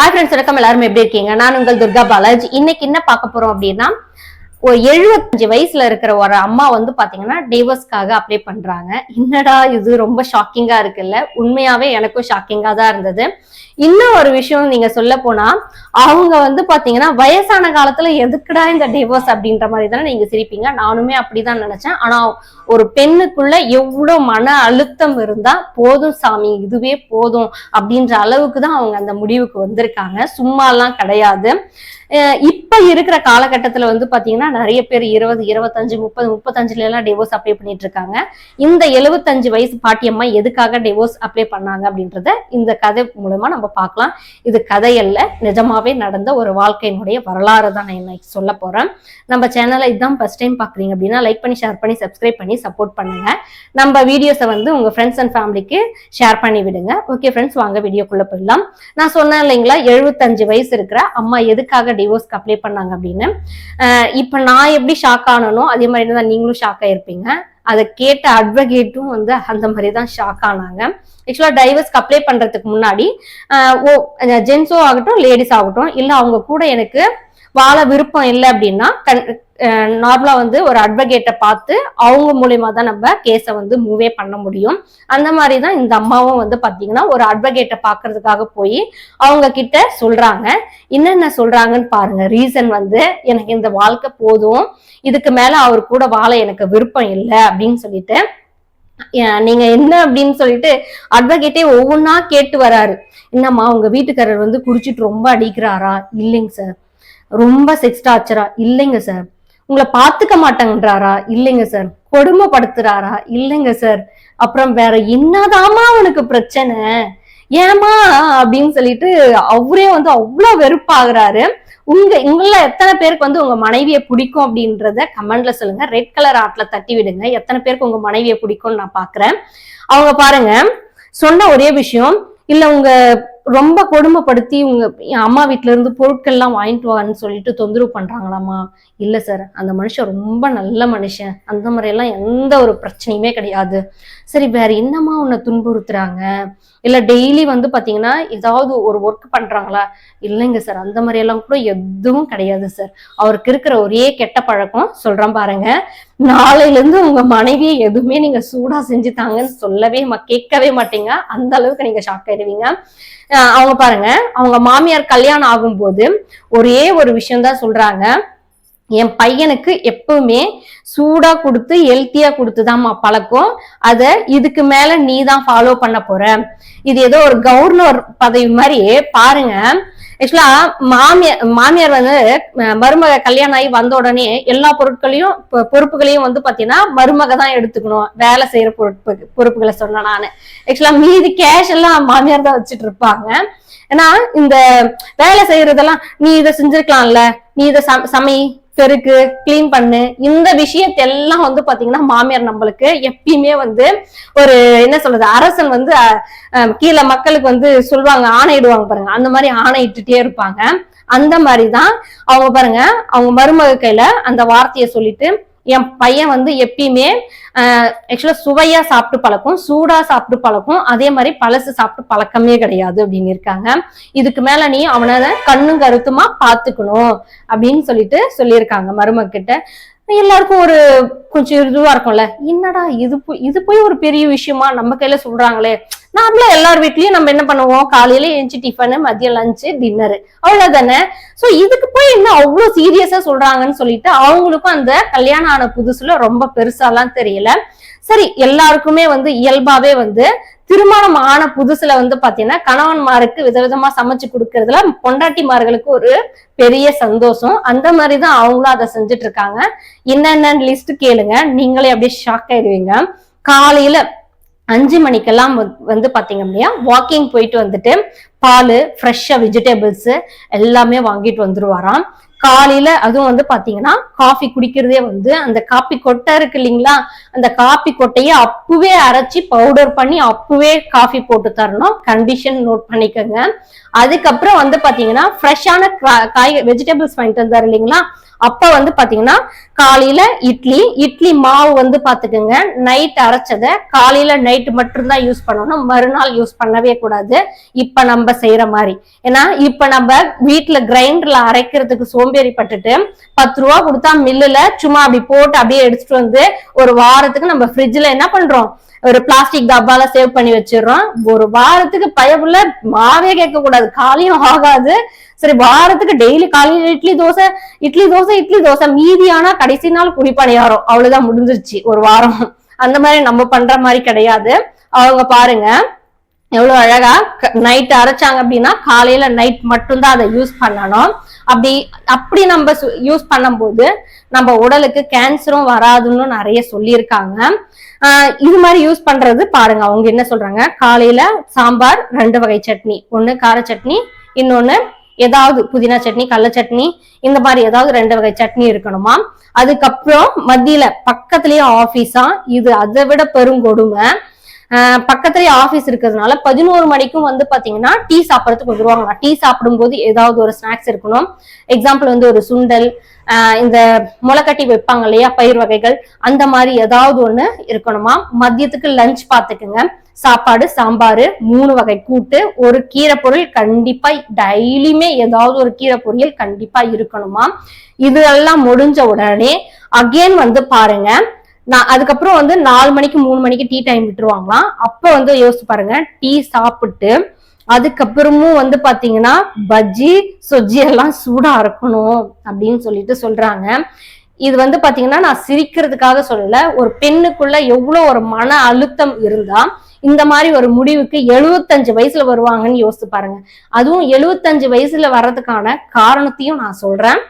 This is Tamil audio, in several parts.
ஹாய் ஃப்ரெண்ட்ஸ் வணக்கம். எல்லாரும் எப்படி இருக்கீங்க? நான் உங்கள் துர்கா பாலாஜி. இன்னைக்கு என்ன பார்க்க போறோம் அப்படின்னா ஒரு எழுபத்தஞ்சு வயசுல இருக்கிற ஒரு அம்மா வந்து பாத்தீங்கன்னா டிவோர்ஸ்க்காக அப்ளை பண்றாங்க. என்னடா இது ரொம்ப ஷாக்கிங்கா இருக்குல்ல? உண்மையாவே எனக்கும் ஷாக்கிங்கா தான் இருந்தது. இன்னும் ஒரு விஷயம் நீங்க சொல்ல போனா அவங்க வந்து பாத்தீங்கன்னா வயசான காலத்துல எதுக்குடா இந்த டிவோர்ஸ் அப்படின்ற மாதிரி தானே நீங்க சிரிப்பீங்க. நானுமே அப்படிதான் நினைச்சேன். ஆனா ஒரு பெண்ணுக்குள்ள எவ்வளவு மன அழுத்தம் இருந்தா போதும் சாமி இதுவே போதும் அப்படின்ற அளவுக்கு தான் அவங்க அந்த முடிவுக்கு வந்திருக்காங்க. சும்மாலாம் கிடையாது. இப்ப இருக்கிற காலகட்டத்துல வந்து பாத்தீங்கன்னா நிறைய பேர் இருபது இருபத்தஞ்சு முப்பது முப்பத்தஞ்சுல எல்லாம் டிவோர்ஸ் அப்ளை பண்ணிட்டு இருக்காங்க. இந்த எழுபத்தஞ்சு வயசு பாட்டியம்மா எதுக்காக டிவோர்ஸ் அப்ளை பண்ணாங்க அப்படின்றத இந்த கதை மூலமா நம்ம பார்க்கலாம். இது கதையல்ல நிஜமாவே நடந்த ஒரு வாழ்க்கையினுடைய வரலாறு தான் நான் இன்னைக்கு சொல்ல போறேன். நம்ம சேனலை இதுதான் ஃபர்ஸ்ட் டைம் பாக்குறீங்க அப்படின்னா லைக் பண்ணி ஷேர் பண்ணி சப்ஸ்கிரைப் பண்ணி சப்போர்ட் பண்ணுங்க. நம்ம வீடியோஸை வந்து உங்க ஃப்ரெண்ட்ஸ் அண்ட் ஃபேமிலிக்கு ஷேர் பண்ணி விடுங்க. ஓகே ஃப்ரெண்ட்ஸ் வாங்க வீடியோக்குள்ள போயிடலாம். நான் சொன்னேன் இல்லைங்களா எழுபத்தஞ்சு வயசு இருக்கிற அம்மா எதுக்காக டிவோர்ஸ்க்கு அப்ளை பண்ணாங்க அப்படின்னு. இப்போ நான் எப்படி ஷாக் ஆனனோ அதே மாதிரி தான் நீங்களும் ஷாக் ஆயிருப்பீங்க. அதை கேட்ட அட்வொகேட்டும் வந்து அந்த மாதிரி தான் ஷாக் ஆனாங்க ஆக்சுவலா டைவர்ஸ்க்கு அப்ளை பண்றதுக்கு முன்னாடி ஓ ஜென்ஸோ ஆகட்டும் லேடிஸ் ஆகட்டும் இல்ல அவங்க கூட எனக்கு வாழ விருப்பம் இல்லை அப்படின்னா நார்மலா வந்து ஒரு அட்வொகேட்டை பார்த்து அவங்க மூலியமா தான் நம்ம கேஸை வந்து மூவே பண்ண முடியும். அந்த மாதிரி தான் இந்த அம்மாவும் வந்து பாத்தீங்கன்னா ஒரு அட்வொகேட்டை பார்க்கறதுக்காக போய் அவங்க கிட்ட சொல்றாங்க. என்னென்ன சொல்றாங்கன்னு பாருங்க. ரீசன் வந்து எனக்கு இந்த வாழ்க்கை போதும். இதுக்கு மேல அவர் கூட வாழ எனக்கு விருப்பம் இல்லை அப்படின்னு சொல்லிட்டு நீங்க என்ன அப்படின்னு சொல்லிட்டு அட்வொகேட்டே ஒவ்வொன்றா கேட்டு வராரு. என்னம்மா உங்க வீட்டுக்காரர் வந்து குடிச்சிட்டு ரொம்ப அடிக்கிறாரா? இல்லைங்க சார் ரொம்ப செக்ஸ் டார்ச்சரா இல்லைங்க சார் உங்களை பார்த்துக்க மாட்டேங்கிறாரா இல்லைங்க சார் கொடுமைப்படுத்துறாரா? இல்லைங்க சார் அப்புறம் வேற என்னதாம்மா உனக்கு பிரச்சனை? ஏமா அப்படின்னு சொல்லிட்டு அவரே வந்து அவ்வளவு வெறுப்பாகிறாரு. உங்க உங்கள எத்தனை பேருக்கு வந்து உங்க மனைவியை பிடிக்கும் அப்படின்றத கமெண்ட்ல சொல்லுங்க. ரெட் கலர் ஆட்ல தட்டி விடுங்க. எத்தனை பேருக்கு உங்க மனைவியை பிடிக்கும்னு நான் பாக்குறேன். அவங்க பாருங்க சொன்ன ஒரே விஷயம் இல்ல உங்க ரொம்ப கொடுமைப்படுத்தி உங்க என் அம்மா வீட்டுல இருந்து பொருட்கள்லாம் வாங்கிட்டு வான்னு சொல்லிட்டு தொந்தரவு பண்றாங்களாமா இல்ல சார் அந்த மனுஷன் ரொம்ப நல்ல மனுஷன். அந்த மாதிரியெல்லாம் எந்த ஒரு பிரச்சனையுமே கிடையாது. சரி வேற என்னம்மா உன்னை துன்புறுத்துறாங்க? இல்ல டெய்லி வந்து பாத்தீங்கன்னா ஏதாவது ஒரு ஒர்க் பண்றாங்களா? இல்லைங்க சார் அந்த மாதிரியெல்லாம் கூட எதுவும் கிடையாது சார் அவருக்கு இருக்கிற ஒரே கெட்ட பழக்கம் சொல்றேன் பாருங்க. நாளையில இருந்து உங்க மனைவியை எதுவுமே நீங்க சூடா செஞ்சு தாங்கன்னு சொல்லவே மா- கேட்கவே மாட்டீங்க. அந்த அளவுக்கு நீங்க ஷாக் ஆயிடுவீங்க. அவங்க பாருங்க அவங்க மாமியார் கல்யாணம் ஆகும்போது ஒரே ஒரு விஷயம் தான் சொல்றாங்க. என் பையனுக்கு எப்பவுமே சூடா கொடுத்து ஹெல்த்தியா கொடுத்துதாம்மா பழக்கம். அத இதுக்கு மேல நீ தான் ஃபாலோ பண்ண போற. இது ஏதோ ஒரு கவர்னர் பதவி மாதிரி பாருங்க. ஆக்சுவலா மாமியார் மாமியார் வந்து மருமக கல்யாணம் ஆகி வந்த உடனே எல்லா பொருட்களையும் பொ- பொறுப்புகளையும் வந்து பாத்தீங்கன்னா மருமக தான் எடுத்துக்கணும். வேலை செய்யற பொறுப்பு பொறுப்புகளை சொன்னேன் நான். ஆக்சுவலா மீதி கேஷ் எல்லாம் மாமியார் தான் வச்சுட்டு இருப்பாங்க. ஏன்னா இந்த வேலை செய்யறதெல்லாம் நீ இதை செஞ்சிருக்கலாம்ல. நீ இதை சமை பெருக்கு கிளீன் பண்ணு. இந்த விஷயத்தை எல்லாம் வந்து பாத்தீங்கன்னா மாமியார் நம்மளுக்கு எப்பயுமே வந்து ஒரு என்ன சொல்றது அரசன் வந்து கீழே மக்களுக்கு வந்து சொல்லுவாங்க ஆணையிடுவாங்க பாருங்க. அந்த மாதிரி ஆணையிட்டுட்டே இருப்பாங்க. அந்த மாதிரி தான் அவங்க பாருங்க அவங்க மருமக கையில அந்த வார்த்தையை சொல்லிட்டு என் பையன் வந்து எப்பயுமே ஆக்சுவலா சுவையா சாப்பிட்டு பழக்கம் சூடா சாப்பிட்டு பழக்கம் அதே மாதிரி பழசு சாப்பிட்டு பழக்கமே கிடையாது அப்படின்னு இருக்காங்க. இதுக்கு மேல நீ அவனை கண்ணும் கருத்துமா பாத்துக்கணும் அப்படின்னு சொல்லிட்டு சொல்லியிருக்காங்க மருமக்கிட்ட எல்லாருக்கும் ஒரு கொஞ்சம் இதுவா இருக்கும்ல. என்னடா இது போய் இது போய் ஒரு பெரிய விஷயமா நம்ம கையில சொல்றாங்களே. நார்மலா எல்லார் வீட்லயும் நம்ம என்ன பண்ணுவோம்? காலையில எழுந்துச்சு டிஃபனு மதியம் லஞ்சு டின்னரு அவ்வளவுதானே? சோ இதுக்கு போய் என்ன அவ்வளவு சீரியஸா சொல்றாங்கன்னு சொல்லிட்டு அவங்களுக்கும் அந்த கல்யாணம் ஆன புதுசுல ரொம்ப பெருசாலாம் தெரியல. சரி எல்லாருக்குமே வந்து இயல்பாவே வந்து திருமணம் ஆன புதுசுல வந்து பாத்தீங்கன்னா கணவன்மாருக்கு விதவிதமா சமைச்சு கொடுக்கறதுல பொண்டாட்டிமார்களுக்கு ஒரு பெரிய சந்தோஷம். அந்த மாதிரிதான் அவங்களும் அதை செஞ்சுட்டு இருக்காங்க. என்னென்ன லிஸ்ட் கேளுங்க. நீங்களே அப்படியே ஷாக் ஆயிடுவீங்க காலையில அஞ்சு மணிக்கெல்லாம் வந்து- வந்து பாத்தீங்க அப்படின்னா வாக்கிங் போயிட்டு வந்துட்டு பால் ஃப்ரெஷ்ஷா வெஜிடபிள்ஸ் எல்லாமே வாங்கிட்டு வந்துருவாராம். காலையில அதுவும் வந்து பாத்தீங்கன்னா காஃபி குடிக்கிறதே வந்து அந்த காப்பி கொட்டை இருக்கு இல்லைங்களா? அந்த காப்பி கொட்டையை அப்பவே அரைச்சி பவுடர் பண்ணி அப்பவே காஃபி போட்டு தரணும். கண்டிஷன் நோட் பண்ணிக்கோங்க. அதுக்கப்புறம் வந்து பாத்தீங்கன்னா ஃப்ரெஷ்ஷான காய் வெஜிடபிள்ஸ் வாங்கிட்டு வந்தாரு இல்லைங்களா? அப்ப வந்து பாத்தீங்கன்னா காலையில இட்லி இட்லி மாவு வந்து பாத்துக்கோங்க நைட் அரைச்சத காலையில நைட் மட்டும்தான் யூஸ் பண்ணணும் மறுநாள் யூஸ் பண்ணவே கூடாது. இப்ப நம்ம செய்யற மாதிரி. ஏன்னா இப்ப நம்ம வீட்டுல கிரைண்டர்ல அரைக்கிறதுக்கு சோம்பேறி பட்டுட்டு பத்து ரூபா கொடுத்தா மில்லுல சும்மா அப்படி போட்டு அப்படியே எடுத்துட்டு வந்து ஒரு வாரத்துக்கு நம்ம ஃப்ரிட்ஜ்ல என்ன பண்றோம்? ஒரு பிளாஸ்டிக் டப்பால சேவ் பண்ணி வச்சிடுறோம். ஒரு வாரத்துக்கு பயப்புள்ள மாவே கேட்க கூடாது காலையும் ஆகாது. சரி வாரத்துக்கு டெய்லி காலையில இட்லி தோசை இட்லி தோசை இட்லி தோசை. மீதியானா கடைசி நாள் குடிப்பணியாரம். அவ்வளவுதான் முடிஞ்சிருச்சு ஒரு வாரம். அந்த மாதிரி நம்ம பண்ற மாதிரி கிடையாது. அவங்க பாருங்க எவ்வளவு அழகா நைட் அரைச்சாங்க அப்படின்னா காலையில நைட் மட்டும்தான் அதை யூஸ் பண்ணணும். அப்படி அப்படி நம்ம யூஸ் பண்ணும்போது நம்ம உடலுக்கு கேன்சரும் வராதுன்னு நிறைய சொல்லியிருக்காங்க. ஆஹ் இது மாதிரி யூஸ் பண்றது பாருங்க அவங்க என்ன சொல்றாங்க? காலையில சாம்பார் ரெண்டு வகை சட்னி. ஒன்னு கார சட்னி இன்னொன்னு ஏதாவது புதினா சட்னி கடல சட்னி இந்த மாதிரி ஏதாவது ரெண்டு வகை சட்னி இருக்கணுமா? அதுக்கப்புறம் மத்தியில பக்கத்துலயே ஆபீஸா இது அதை விட பெருங்கொடுமை கொடுமை. பக்கத்துலயே ஆபீஸ் இருக்கிறதுனால பதினோரு மணிக்கும் வந்து பாத்தீங்கன்னா டீ சாப்பிடறதுக்கு வந்துருவாங்க. டீ சாப்பிடும்போது ஏதாவது ஒரு ஸ்நாக்ஸ் இருக்கணும். எக்ஸாம்பிள் வந்து ஒரு சுண்டல் இந்த முளைக்கட்டி வைப்பாங்க இல்லையா பயிர் வகைகள் அந்த மாதிரி ஏதாவது ஒண்ணு இருக்கணுமா? மதியத்துக்கு லஞ்ச் பாத்துக்குங்க. சாப்பாடு சாம்பார் மூணு வகை கூட்டு ஒரு கீரை பொருள் கண்டிப்பா டெய்லியுமே ஏதாவது ஒரு கீரை பொரியல் கண்டிப்பா இருக்கணுமா? இதெல்லாம் முடிஞ்ச உடனே அகைன் வந்து பாருங்க நான் அதுக்கப்புறம் வந்து நாலு மணிக்கு மூணு மணிக்கு டீ டைம் விட்டுருவாங்களாம். அப்போ வந்து யோசிச்சு பாருங்க டீ சாப்பிட்டு அதுக்கப்புறமும் வந்து பாத்தீங்கன்னா பஜ்ஜி சொஜ்ஜி எல்லாம் சூடா இருக்கணும் அப்படின்னு சொல்லிட்டு சொல்றாங்க. இது வந்து பாத்தீங்கன்னா நான் சிரிக்கிறதுக்காக சொல்லல ஒரு பெண்ணுக்குள்ள எவ்வளவு ஒரு மன அழுத்தம் இருந்தா இந்த மாதிரி ஒரு முடிவுக்கு எழுபத்தஞ்சு வயசுல வருவாங்கன்னு யோசிச்சு பாருங்க. அதுவும் எழுபத்தஞ்சு வயசுல வர்றதுக்கான காரணத்தையும் நான் சொல்றேன்.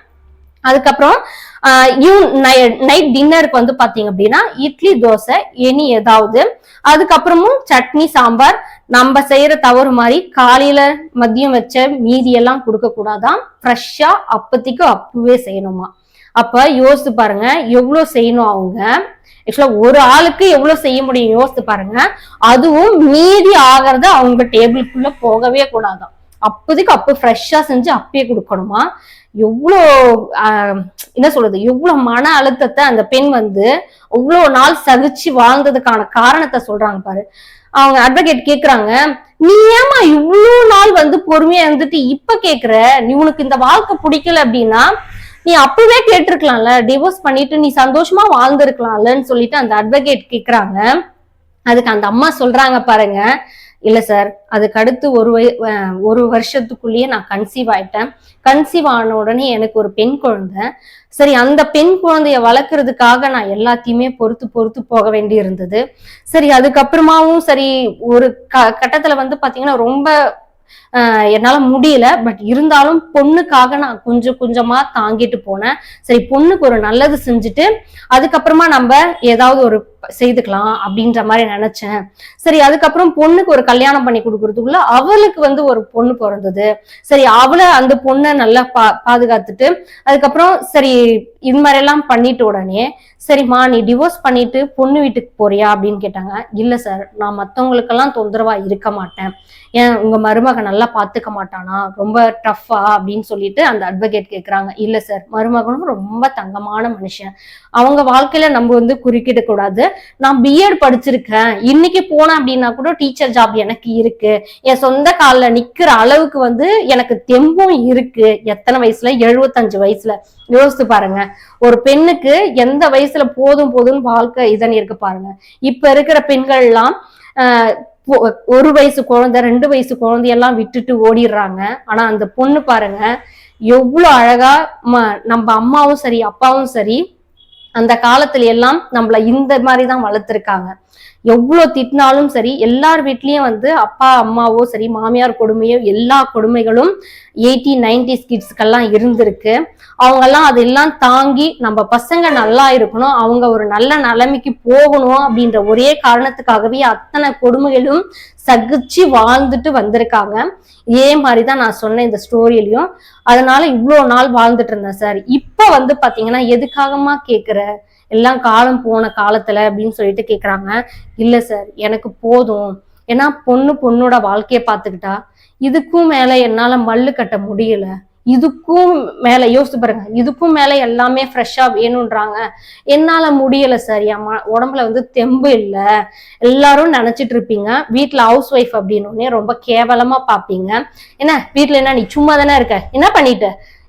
அதுக்கப்புறம் நைட் டின்னருக்கு வந்து பாத்தீங்க அப்படின்னா இட்லி தோசை இனி ஏதாவது. அதுக்கப்புறமும் சட்னி சாம்பார். நம்ம செய்யற தவறு மாதிரி காலையில மதியம் வச்ச மீதி எல்லாம் கொடுக்க கூடாதான் ஃப்ரெஷ்ஷா அப்பத்திக்கு அப்பவே செய்யணுமா? அப்ப யோசிச்சு பாருங்க எவ்வளவு செய்யணும் அவங்க? ஆக்சுவலா ஒரு ஆளுக்கு எவ்வளவு செய்ய முடியும்? யோசித்து பாருங்க. அதுவும் மீதி ஆகிறத அவங்க டேபிளுக்குள்ள போகவே கூடாதான் அப்போதைக்கு அப்போ ஃப்ரெஷ்ஷா செஞ்சு அப்பயே கொடுக்கணுமா? எவ்வளோ என்ன சொல்றது? எவ்வளவு மன அழுத்தத்தை அந்த பெண் வந்து அவ்வளோ நாள் சகிச்சு வாழ்ந்ததுக்கான காரணத்தை சொல்றாங்க பாரு. அவங்க அட்வொகேட் கேக்குறாங்க நீ ஏமா இவ்வளோ நாள் வந்து பொறுமையா இருந்துட்டு இப்ப கேக்குற? நீ உனக்கு இந்த வாழ்க்கை பிடிக்கல அப்படின்னா நீ அப்பவே கேட்டிருக்கலாம்ல டிவோர்ஸ் பண்ணிட்டு நீ சந்தோஷமா வாழ்ந்திருக்கலாம்லன்னு சொல்லிட்டு அந்த அட்வொகேட் கேக்குறாங்க. அதுக்கு அந்த அம்மா சொல்றாங்க பாருங்க. இல்ல சார் அதுக்கு அடுத்து ஒரு ஒரு வருஷத்துக்குள்ளேயே நான் கன்சீவ் ஆயிட்டேன். கன்சீவ் ஆன உடனே எனக்கு ஒரு பெண் குழந்தை. சரி அந்த பெண் குழந்தைய வளர்க்கறதுக்காக நான் எல்லாத்தையுமே பொறுத்து பொறுத்து போக வேண்டி இருந்தது. சரி அதுக்கப்புறமாவும் சரி ஒரு க கட்டத்துல வந்து பாத்தீங்கன்னா ரொம்ப என்னால முடியல. பட் இருந்தாலும் பொண்ணுக்காக நான் கொஞ்சம் கொஞ்சமா தாங்கிட்டு போனேன். சரி பொண்ணுக்கு ஒரு நல்லது செஞ்சுட்டு அதுக்கப்புறமா நம்ம ஏதாவது ஒரு செய்துக்கலாம் அப்படின்ற மாதிரி நினைச்சேன். சரி அதுக்கப்புறம் பொண்ணுக்கு ஒரு கல்யாணம் பண்ணி கொடுக்கறதுக்குள்ள அவளுக்கு வந்து ஒரு பொண்ணு பிறந்தது. சரி அவளை அந்த பொண்ணை நல்லா பா பாதுகாத்துட்டு அதுக்கப்புறம் சரி இது மாதிரி எல்லாம் பண்ணிட்டு உடனே சரிம்மா நீ டிவோர்ஸ் பண்ணிட்டு பொண்ணு வீட்டுக்கு போறியா அப்படின்னு கேட்டாங்க. இல்ல சார் நான் மத்தவங்களுக்கெல்லாம் தொந்தரவா இருக்க மாட்டேன். ஏன் உங்க மருமகன் நல்லா பாத்துக்க மாட்டானா? ரொம்ப டஃப்பா அப்படின்னு சொல்லிட்டு அந்த அட்வொகேட் கேக்குறாங்க. இல்ல சார் மருமகனும் ரொம்ப தங்கமான மனுஷன். அவங்க வாழ்க்கையில நம்ம வந்து குறுக்கிட கூடாது நான் பிஎட் படிச்சிருக்கேன். இன்னைக்கு போனேன் அப்படின்னா கூட டீச்சர் ஜாப் எனக்கு இருக்கு. என் சொந்த காலில் நிக்கிற அளவுக்கு வந்து எனக்கு தெம்பும் இருக்கு. எத்தனை வயசுல? எழுபத்தஞ்சு வயசுல. யோசித்து பாருங்க. ஒரு பெண்ணுக்கு எந்த வயசுல போதும் போதும்னு வாழ்க்கை இதன் இருக்கு பாருங்க. இப்ப இருக்கிற பெண்கள் எல்லாம் ஒரு வயசு குழந்தை ரெண்டு வயசு குழந்தையெல்லாம் விட்டுட்டு ஓடிடுறாங்க. ஆனா அந்த பொண்ணு பாருங்க எவ்வளவு அழகா நம்ம அம்மாவும் சரி அப்பாவும் சரி அந்த காலத்துல எல்லாம் நம்மள இந்த மாதிரி தான் வளர்த்துருக்காங்க. எவ்வளவு திட்டினாலும் சரி எல்லார் வீட்லயும் வந்து அப்பா அம்மாவோ சரி மாமியார் கொடுமையோ எல்லா கொடுமைகளும் எயிட்டி நைன்டிஸ் கிட்ஸ்க்கெல்லாம் இருந்திருக்கு. அவங்கெல்லாம் அதெல்லாம் தாங்கி நம்ம பசங்க நல்லா இருக்கணும் அவங்க ஒரு நல்ல நிலைமைக்கு போகணும் அப்படின்ற ஒரே காரணத்துக்காகவே அத்தனை கொடுமைகளும் சகிச்சு வாழ்ந்துட்டு வந்திருக்காங்க. இதே மாதிரிதான் நான் சொன்னேன் இந்த ஸ்டோரியிலையும். அதனால இவ்வளவு நாள் வாழ்ந்துட்டு இருந்தேன் சார். இப்ப வந்து பாத்தீங்கன்னா எதுக்காகமா கேக்குற? எல்லாம் காலம் போன காலத்துல அப்படின்னு சொல்லிட்டு கேக்குறாங்க. இல்ல சார் எனக்கு போதும். ஏன்னா பொண்ணு பொண்ணோட வாழ்க்கையை பாத்துக்கிட்டா இதுக்கும் மேல என்னால மல்லு கட்ட முடியல. இதுக்கும் மேல யோசிச்சு பாருங்க. இதுக்கும் மேல எல்லாமே ஃப்ரெஷ்ஷா வேணும்ன்றாங்க. என்னால முடியல சார் என் உடம்புல வந்து தெம்பு இல்ல. எல்லாரும் நினைச்சிட்டு இருப்பீங்க. வீட்டுல ஹவுஸ் ஒய்ஃப் அப்படின்னு ரொம்ப கேவலமா பாப்பீங்க என்ன வீட்டுல என்ன நீ சும்மா தானே இருக்க? என்ன பண்ணிட்ட?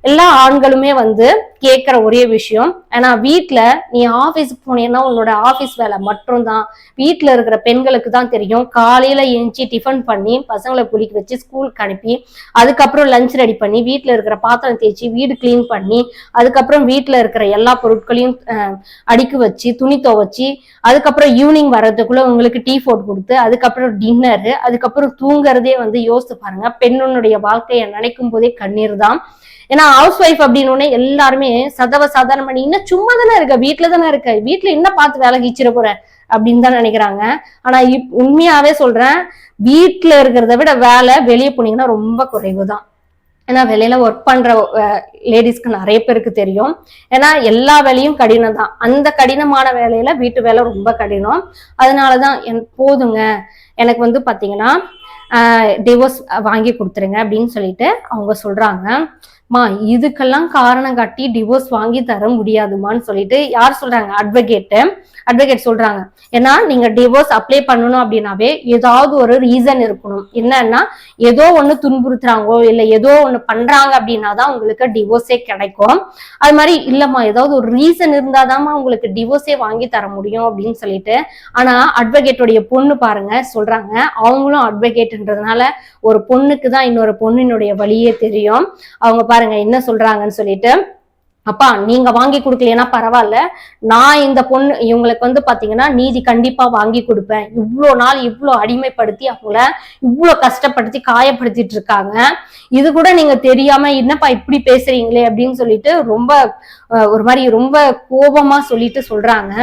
எல்லா ஆண்களுமே வந்து கேட்குற ஒரே விஷயம். ஏன்னா வீட்டில் நீ ஆபீஸ்க்கு போனீங்கன்னா உன்னோட ஆஃபீஸ் வேலை மட்டும்தான். வீட்டில் இருக்கிற பெண்களுக்கு தான் தெரியும். காலையில் எழுந்துச்சி டிஃபன் பண்ணி பசங்களை குளிக்க வச்சு ஸ்கூலுக்கு அனுப்பி அதுக்கப்புறம் லஞ்ச் ரெடி பண்ணி வீட்டில் இருக்கிற பாத்திரம் தேய்ச்சி வீடு க்ளீன் பண்ணி அதுக்கப்புறம் வீட்டில் இருக்கிற எல்லா பொருட்களையும் அடுக்கி வச்சு துணி துவைச்சி அதுக்கப்புறம் ஈவினிங் வர்றதுக்குள்ளே உங்களுக்கு டீ ஃபோட் கொடுத்து அதுக்கப்புறம் டின்னரு அதுக்கப்புறம் தூங்குறதே வந்து யோசித்து பாருங்க. பெண்ணுடைய வாழ்க்கையை நினைக்கும் போதே கண்ணீர் தான். ஏன்னா ஹவுஸ் ஒய்ஃப் அப்படின்னு உடனே எல்லாருமே சதவ சாதாரண பண்ணி இன்னும் சும்மா தானே இருக்க வீட்டுல தானே இருக்க. வீட்டுல என்ன பார்த்து வேலை கீச்சிட போற அப்படின்னு தான் நினைக்கிறாங்க. ஆனா இப்- உண்மையாவே சொல்றேன் வீட்டுல இருக்கிறத விட வேலை வெளியே போனீங்கன்னா ரொம்ப குறைவு தான் ஏன்னா வெளியில ஒர்க் பண்ற லேடிஸ்க்கு நிறைய பேருக்கு தெரியும். ஏன்னா எல்லா வேலையும் கடினம் தான் அந்த கடினமான வேலையில வீட்டு வேலை ரொம்ப கடினம். அதனாலதான் என் போதுங்க. எனக்கு வந்து பாத்தீங்கன்னா டிவோர்ஸ் வாங்கி கொடுத்துருங்க அப்படின்னு சொல்லிட்டு அவங்க சொல்றாங்க. மா இதுக்கெல்லாம் காரணம் காட்டி டிவோர்ஸ் வாங்கி தர முடியாதுமான்னு சொல்லிட்டு யார் சொல்றாங்க? அட்வொகேட்டு அட்வொகேட் சொல்றாங்க. ஏன்னா நீங்க டிவோர்ஸ் அப்ளை பண்ணணும் அப்படின்னாவே ஏதாவது ஒரு ரீசன் இருக்கணும். என்னன்னா ஏதோ ஒண்ணு துன்புறுத்துறாங்கோ இல்ல ஏதோ ஒண்ணு பண்றாங்க அப்படின்னா தான் உங்களுக்கு டிவோர்ஸே கிடைக்கும். அது மாதிரி இல்லம்மா ஏதாவது ஒரு ரீசன் இருந்தாதாம்மா உங்களுக்கு டிவோர்ஸே வாங்கி தர முடியும் அப்படின்னு சொல்லிட்டு ஆனா அட்வொகேட்டுடைய பொண்ணு பாருங்க சொல்றாங்க. அவங்களும் அட்வொகேட்ன்றதுனால ஒரு பொண்ணுக்கு தான் இன்னொரு பொண்ணினுடைய வழியே தெரியும். அவங்க பாருங்க என்ன சொல்றாங்கன்னு சொல்லிட்டு. அப்பா நீங்க வாங்கி கொடுக்கலைன்னா பரவாயில்ல. நான் இந்த பொண்ணு இவங்களுக்கு வந்து பாத்தீங்கன்னா நீதி கண்டிப்பா வாங்கி கொடுப்பேன். இவ்வளோ நாள் இவ்வளோ அடிமைப்படுத்தி அவங்கள இவ்வளோ கஷ்டப்படுத்தி காயப்படுத்திட்டு இருக்காங்க. இது கூட நீங்க தெரியாம என்னப்பா இப்படி பேசுறீங்களே? அப்படின்னு சொல்லிட்டு ரொம்ப ஒரு மாதிரி ரொம்ப கோபமா சொல்லிட்டு சொல்றாங்க.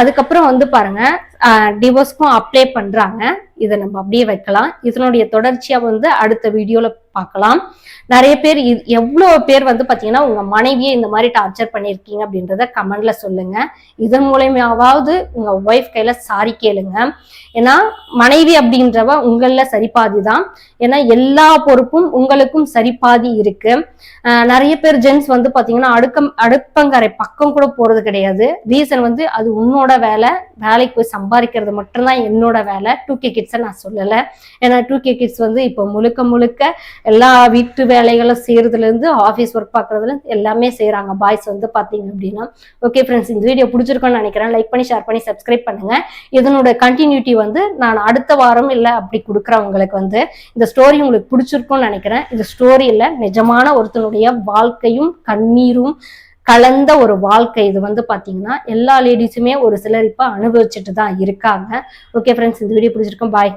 அதுக்கப்புறம் வந்து பாருங்க டிவோர்ஸ்க்கும் அப்ளை பண்றாங்க. இதை நம்ம அப்படியே வைக்கலாம். இதனுடைய தொடர்ச்சியா வந்து அடுத்த வீடியோல பார்க்கலாம். நிறைய பேர் இது- எவ்வளவு பேர் வந்து பாத்தீங்கன்னா உங்க மனைவியை இந்த மாதிரி டார்ச்சர் பண்ணிருக்கீங்க அப்படின்றத கமெண்ட்ல சொல்லுங்க. இதன் மூலயமாவது உங்க ஒய்ஃப் கையில சாரி கேளுங்க. ஏன்னா மனைவி அப்படின்றவ உங்கள சரிபாதி தான். ஏன்னா எல்லா பொறுப்பும் உங்களுக்கும் சரிபாதி இருக்கு. நிறைய பேர் ஜென்ஸ் வந்து பாத்தீங்கன்னா அடுக்கம் அடுப்பங்கரை பக்கம் கூட போறது கிடையாது. ரீசன் வந்து அது உன்னோட வேலை. வேலைக்கு போய் சம்பாதிக்கிறது மட்டும்தான் என்னோட வேலை. டூ கே கிட்ஸை நான் சொல்லலை. ஏன்னா டூ கே கிட்ஸ் வந்து இப்போ முழுக்க முழுக்க எல்லா வீட்டு வேலைகளும் செய்கிறதுலேருந்து ஆஃபீஸ் ஒர்க் பார்க்கறதுல இருந்து எல்லாமே செய்கிறாங்க பாய்ஸ் வந்து பார்த்தீங்க அப்படின்னா. ஓகே ஃப்ரெண்ட்ஸ் இந்த வீடியோ பிடிச்சிருக்கோன்னு நினைக்கிறேன். லைக் பண்ணி ஷேர் பண்ணி சப்ஸ்கிரைப் பண்ணுங்க. இதனோட கண்டினியூட்டி வந்து நான் அடுத்த வாரம் இல்லை அப்படி கொடுக்குறவங்களுக்கு வந்து. இந்த ஸ்டோரி உங்களுக்கு பிடிச்சிருக்கும்னு நினைக்கிறேன். இந்த ஸ்டோரியில் நிஜமான ஒருத்தனுடைய வாழ்க்கையும் கண்ணீரும் கலந்த ஒரு வாழ்க்கை. இது வந்து பாத்தீங்கன்னா எல்லா லேடிஸுமே ஒரு சிலர் இப்ப அனுபவிச்சுட்டு தான் இருக்காங்க. ஓகே ஃப்ரெண்ட்ஸ் இந்த வீடியோ பிடிச்சிருக்கோம். பாய்